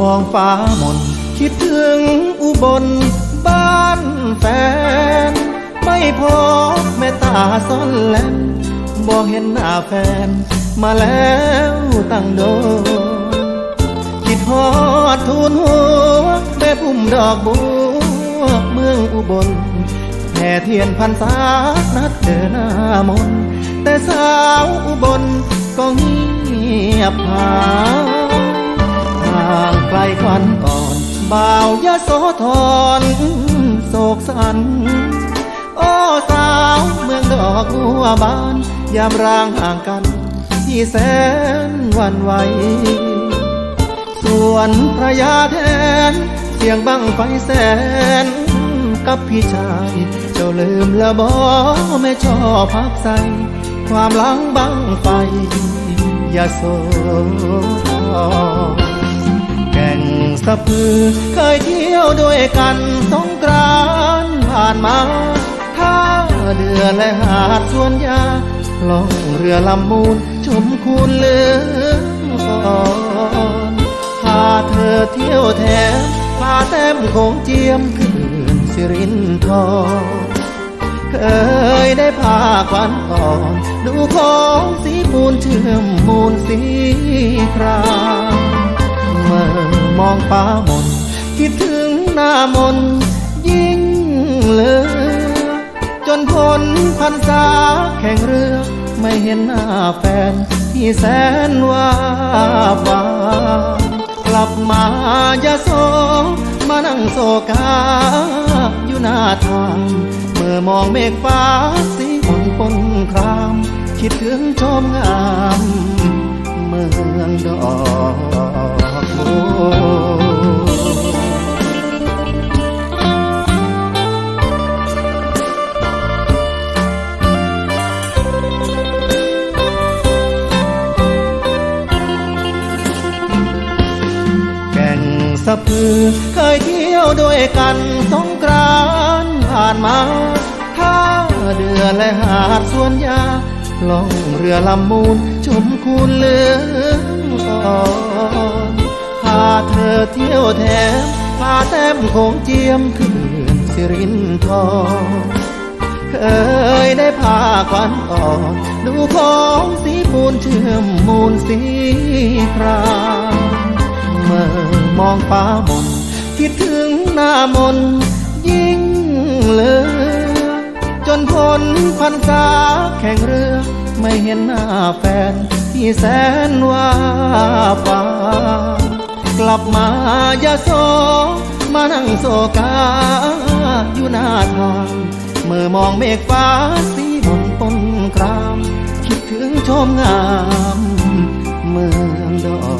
มองฟ้ามน คิดถึงอุบลบ้านแฟน ไม่พบแม่ตาซ่อนแลนบอกเห็นหน้าแฟน มาแล้วตั้งโดคิดฮอดทูนหัวแม่พุ่มดอกบัวเมืองอุบลแห่เทียนพันษานัดเดินหน้ามน แต่สาวอุบลก็เงียบหาย ห่างไกลควันก่อน บ่าวยะโสธรโศกสัน โอ้สาวเมืองดอกบัวบาน ยามร่างห่างกัน ที่แสนวันไหว ส่วนพระยาแทนเสียงบังไฟแสน กับพี่ชาย เจ้าลืมละบอไม่ชอบพักใสความหลังบังไฟ อย่าโสธรแก่ง สะพือ เคยเที่ยวด้วยกันสงกรานผ่านมาท่าเรือและหาดสวนยาล่องเรือลำมูลชมคูนเลืองก่อนพาเธอเที่ยวแถมพาแต้มคงเจียมคืนสิรินทรเคยได้พาควันก่อน ดูของสีมูลเชื่อมมูลสีครามเมื่อ มองฟ้ามนคิดถึงหน้ามนยิ่งเลือจนพ้นพันษาแข่งเรือไม่เห็นหน้าแฟนที่แสนว่าบานกลับมายาโซมานั่งโศกาอยู่หน้าทางเมื่อมองเมฆฟ้าสีฝนปนคราม คิดถึงชมงาม เมืองดอกะพือเคยเที่ยวด้วยกันสงกรานผ่านมาท่าเรือและหาดสวนยาล่องเรือลำมูลชมคูนเลืองอ่อน เธอเที่ยวแถมพาแต้มคงเจียมคืนสิรินทรเคยได้พาควันอ่อนดูของสีมูลเชื่อมมูลสีครามเมื่อมองฟ้ามนคิดถึงหน้ามนยิ่งเลือจนพ้นพันษาแข่งเรือ ไม่เห็นหน้าแฟนที่แสนว่าบา ลับมายาโซมานั่งโซกาอยู่หน้าทางเมื่อมองเมฆฟ้าสีบนต้นกราม คิดถึงชมงามเมืองดอก